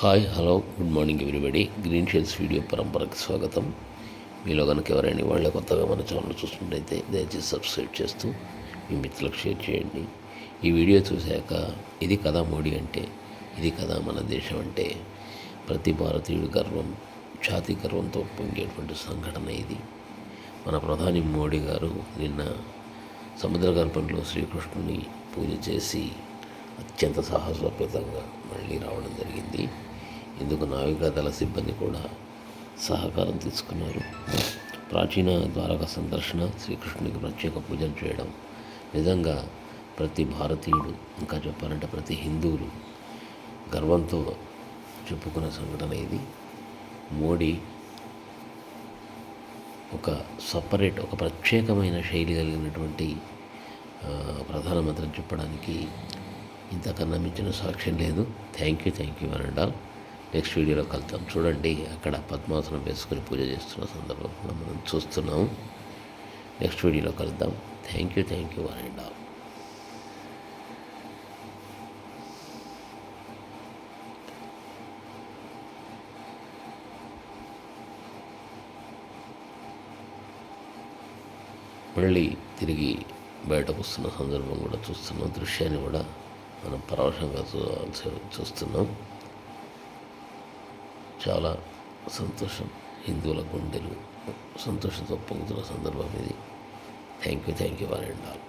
Hi hello good morning everybody. Green shales video పరంపరకి స్వాగతం. మీలో కనుక ఎవరైనా వాళ్ళ కొత్తగా మన ఛానల్ చూస్తుంటైతే దయచేసి సబ్స్క్రైబ్ చేస్తూ మీ మిత్రులకు షేర్ చేయండి. ఈ వీడియో చూశాక ఇది కదా మోడీ అంటే ఇది కదా మన దేశం అంటే ప్రతి భారతీయుడు గర్వం ఛాతీ గర్వంతో పొంగేటువంటి సంఘటన ఇది. మన ప్రధాని మోడీ గారు నిన్న సముద్ర గర్భంలో శ్రీకృష్ణుని పూజ చేసి అత్యంత సాహసోపేతంగా మళ్ళీ రావడం జరిగింది. ఇందుకు నావికాదళ సిబ్బంది కూడా సహకారం తీసుకున్నారు? ప్రాచీన ద్వారక సందర్శన శ్రీకృష్ణునికి ప్రత్యేక పూజలు చేయడం. నిజంగా ప్రతి భారతీయుడు ఇంకా చెప్పాలంటే ప్రతి హిందువులు గర్వంతో చెప్పుకునే సంఘటన ఇది. మోడీ ఒక సపరేట్ ఒక ప్రత్యేకమైన శైలి కలిగినటువంటి ఆ, ప్రధానమంత్రిని చెప్పడానికి ఇంతకన్నా మించిన సాక్ష్యం లేదు. థ్యాంక్ యూ థ్యాంక్ యూ అనండాల్ నెక్స్ట్ వీడియోలో కలుద్దాం. చూడండి అక్కడ పద్మాసనం వేసుకొని పూజ చేస్తున్న సందర్భం కూడా మనం చూస్తున్నాం. నెక్స్ట్ వీడియోలో కలుద్దాం. థ్యాంక్ యూ థ్యాంక్ యూ అనండాల్ మళ్ళీ తిరిగి బయటకు వస్తున్న సందర్భం కూడా చూస్తున్నాం. దృశ్యాన్ని కూడా మనం పరవశంగా చూడాల్సి చూస్తున్నాం. చాలా సంతోషం. హిందువుల గుండెలు సంతోషంతో పొందుతున్న సందర్భం ఇది. Thank you thank you వారెండాల్.